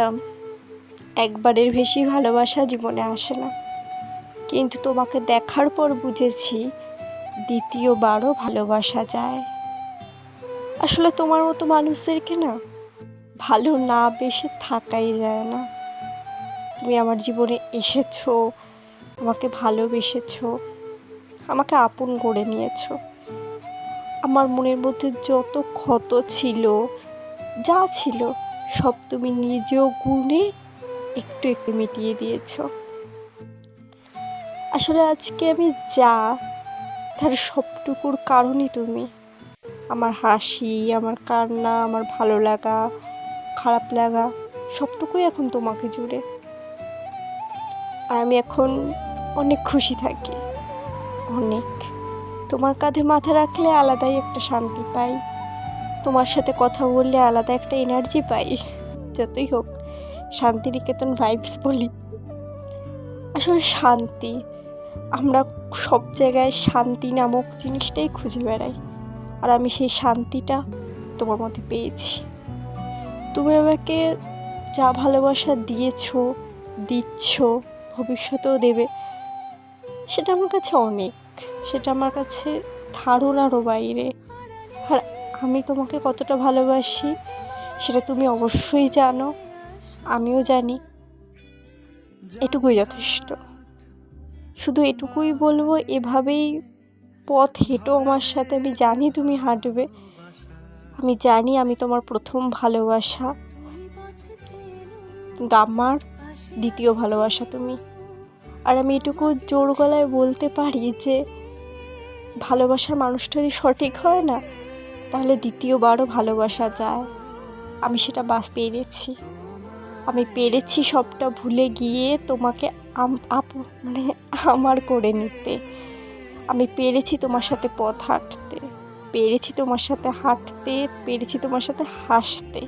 জানতাম, একবারের বেশি ভালোবাসা জীবনে আসে না। কিন্তু তোমাকে দেখার পর বুঝেছি, দ্বিতীয়বারও ভালোবাসা যায়। আসলে তোমার মতো মানুষদেরকে না, ভালো না বেসে থাকাই যায় না। তুমি আমার জীবনে এসেছ, আমাকে ভালোবেসেছো, আমাকে আপন করে নিয়েছো। আমার মনের মধ্যে যত ক্ষত ছিল, যা ছিল সব তুমি নিজ গুণে একটু একটু মিটিয়ে দিয়েছ। আসলে আজকে আমি যা, তার সবটুকুর কারণই তুমি। আমার হাসি, আমার কান্না, আমার ভালো লাগা, খারাপ লাগা, সবটুকুই এখন তোমাকে জুড়ে। আর আমি এখন অনেক খুশি থাকি। অনেক। তোমার কাঁধে মাথা রাখলে আলাদাই একটা শান্তি পাই। তোমার সাথে কথা বললে আলাদা একটা এনার্জি পাই। যতই হোক, শান্তিনিকেতন ভাইবস বলি। আসলে শান্তি, আমরা সব জায়গায় শান্তি নামক জিনিসটাই খুঁজে বেড়াই। আর আমি সেই শান্তিটা তোমার মধ্যে পেয়েছি। তুমি আমাকে যা ভালোবাসা দিয়েছ, দিচ্ছ, ভবিষ্যতেও দেবে, সেটা আমার কাছে অনেক। সেটা আমার কাছে ধারণারও বাইরে। আর আমি তোমাকে কতটা ভালোবাসি, সেটা তুমি অবশ্যই জানো। আমিও জানি। এটুকুই যথেষ্ট। শুধু এটুকুই বলব, এভাবেই পথ হেঁটো আমার সাথে। আমি জানি তুমি হাঁটবে। আমি জানি আমি তোমার প্রথম ভালোবাসা। আমার দ্বিতীয় ভালোবাসা তুমি। আর আমি এটুকু জোর গলায় বলতে পারি যে, ভালোবাসার মানুষটা যদি সঠিক হয় না তাহলে দ্বিতীয়বারও ভালোবাসা যায়। আমি সেটা বাস পেরেছি। আমি পেরেছি সবটা ভুলে গিয়ে তোমাকে মানে আমার করে নিতে। আমি পেরেছি তোমার সাথে পথ হাঁটতে। পেরেছি তোমার সাথে হাঁটতে, পেরেছি তোমার সাথে হাসতে।